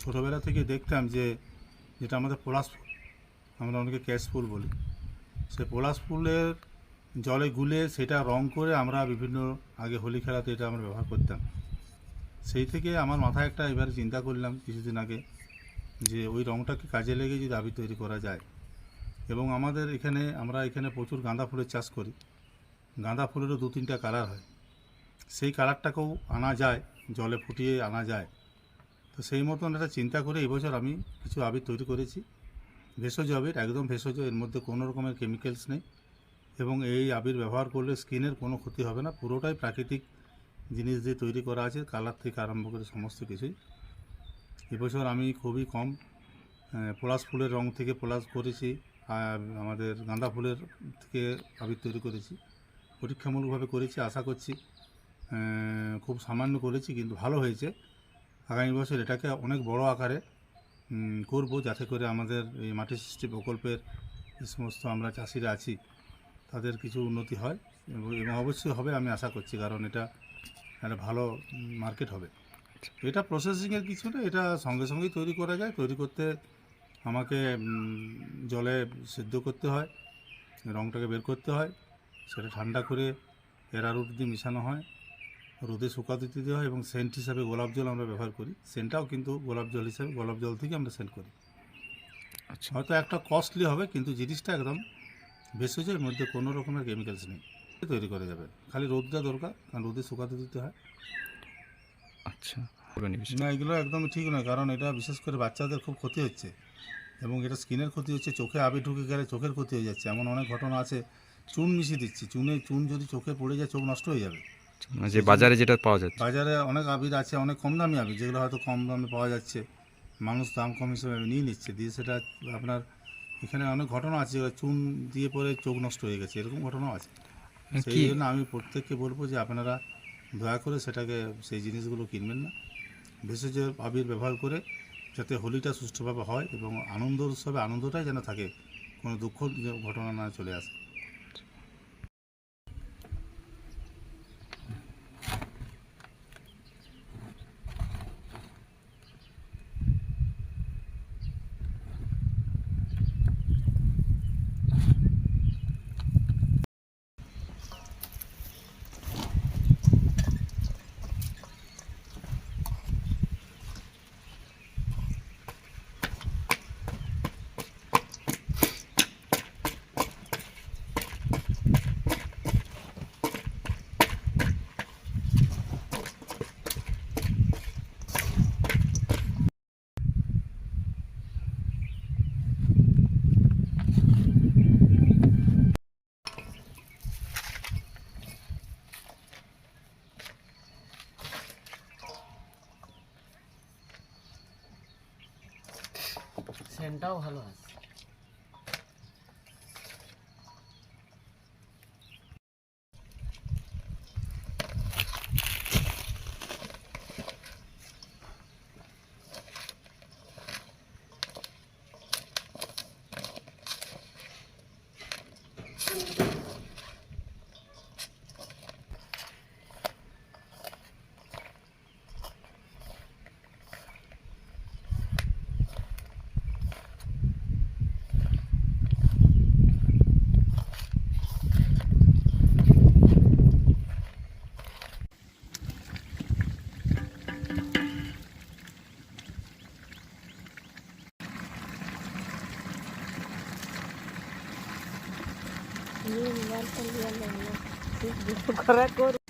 ছোটোবেলা থেকে দেখতাম যে যেটা আমাদের পলাশ ফুল আমরা অনেকে ক্যাশ ফুল বলি। সেই পলাশ ফুলের জলে গুলে সেটা রং করে আমরা বিভিন্ন আগে হোলি খেলাতে এটা আমরা ব্যবহার করতাম। সেই থেকে আমার মাথায় একটা এবারে চিন্তা করলাম কিছুদিন আগে যে ওই রংটাকে কাজে লেগে যদি আবির তৈরি করা যায়। এবং আমাদের এখানে, আমরা এখানে প্রচুর গাঁদা ফুলের চাষ করি। গাঁদা ফুলেরও দু তিনটা কালার হয়। সেই কালারটাকেও আনা যায়, জলে ফুটিয়ে আনা যায়। তো সেই মতন একটা চিন্তা করে এবছর আমি কিছু আবির তৈরি করেছি। ভেষজ আবির, একদম ভেষজ, এর মধ্যে কোনো রকমের কেমিক্যালস নেই এবং এই আবির ব্যবহার করলে স্কিনের কোনো ক্ষতি হবে না। পুরোটাই প্রাকৃতিক জিনিস দিয়ে তৈরি করা আছে, কালার থেকে আরম্ভ করে সমস্ত কিছুই। এবছর আমি খুবই কম পলাশ ফুলের রং থেকে পলাশ করেছি আমাদের গাঁদা ফুলের থেকে আবির তৈরি করেছি। পরীক্ষামূলকভাবে করেছি, আশা করছি খুব সামান্য করেছি, কিন্তু ভালো হয়েছে। আগামী বছর এটাকে অনেক বড় আকারে করব যাতে করে আমাদের এই মাটি সৃষ্টি প্রকল্পের যে সমস্ত আমরা চাষিরা আছি, তাদের কিছু উন্নতি হয় এবং অবশ্যই হবে আমি আশা করছি, কারণ এটা একটা ভালো মার্কেট হবে। এটা প্রসেসিংয়ের কিছু না, এটা সঙ্গে সঙ্গেই তৈরি করা যায়। তৈরি করতে আমাকে জলে সিদ্ধ করতে হয় রঙটাকে বের করতে হয়, সেটা ঠান্ডা করে এরারুট দিয়ে মিশানো হয়। রোদে শুকাতে দিতে হয় এবং সেন্ট হিসাবে গোলাপ জল আমরা ব্যবহার করি। সেন্টটাও কিন্তু গোলাপ জল হিসাবে গোলাপ জল থেকে আমরা সেন্ট করি। আচ্ছা। হয়তো একটা কস্টলি হবে কিন্তু জিনিসটা একদম ভেষজ এর মধ্যে কোনো রকমের কেমিক্যালস নেই। তৈরি করা যাবে। খালি রোদটা দরকার কারণ রোদে শুকাতে দিতে হয়। আচ্ছা। না এগুলো একদম ঠিক নয় কারণ এটা বিশেষ করে বাচ্চাদের খুব ক্ষতি হচ্ছে। এবং এটা স্কিনের ক্ষতি হচ্ছে চোখে আবি ঢুকে গেলে চোখের ক্ষতি হয়ে যাচ্ছে। এমন অনেক ঘটনা আছে চুন মিশিয়ে দিচ্ছি। চুনে চুন যদি চোখে পড়ে যায় চোখ নষ্ট হয়ে যাবে। যে বাজারে যেটা পাওয়া যাচ্ছে। বাজারে অনেক আবির আছে অনেক কম দামি আবির যেগুলো হয়তো কম দামে পাওয়া যাচ্ছে। মানুষ দাম কম হিসেবে নিয়ে নিচ্ছে দিয়ে সেটা আপনার এখানে অনেক ঘটনা আছে চুন দিয়ে পরে চোখ নষ্ট হয়ে গেছে এরকম ঘটনাও আছে। সেই জন্য আমি প্রত্যেককে বলব যে আপনারা দয়া করে সেটাকে সেই জিনিসগুলো কিনবেন না। ভেষজ আবির ব্যবহার করে যাতে হোলিটা সুষ্ঠুভাবে হয় এবং আনন্দ উৎসবে আনন্দটাই যেন থাকে কোনো দুঃখ ঘটনা না চলে আসে। সেন্টটাও ভালো আছে। ¡Suscríbete al canal!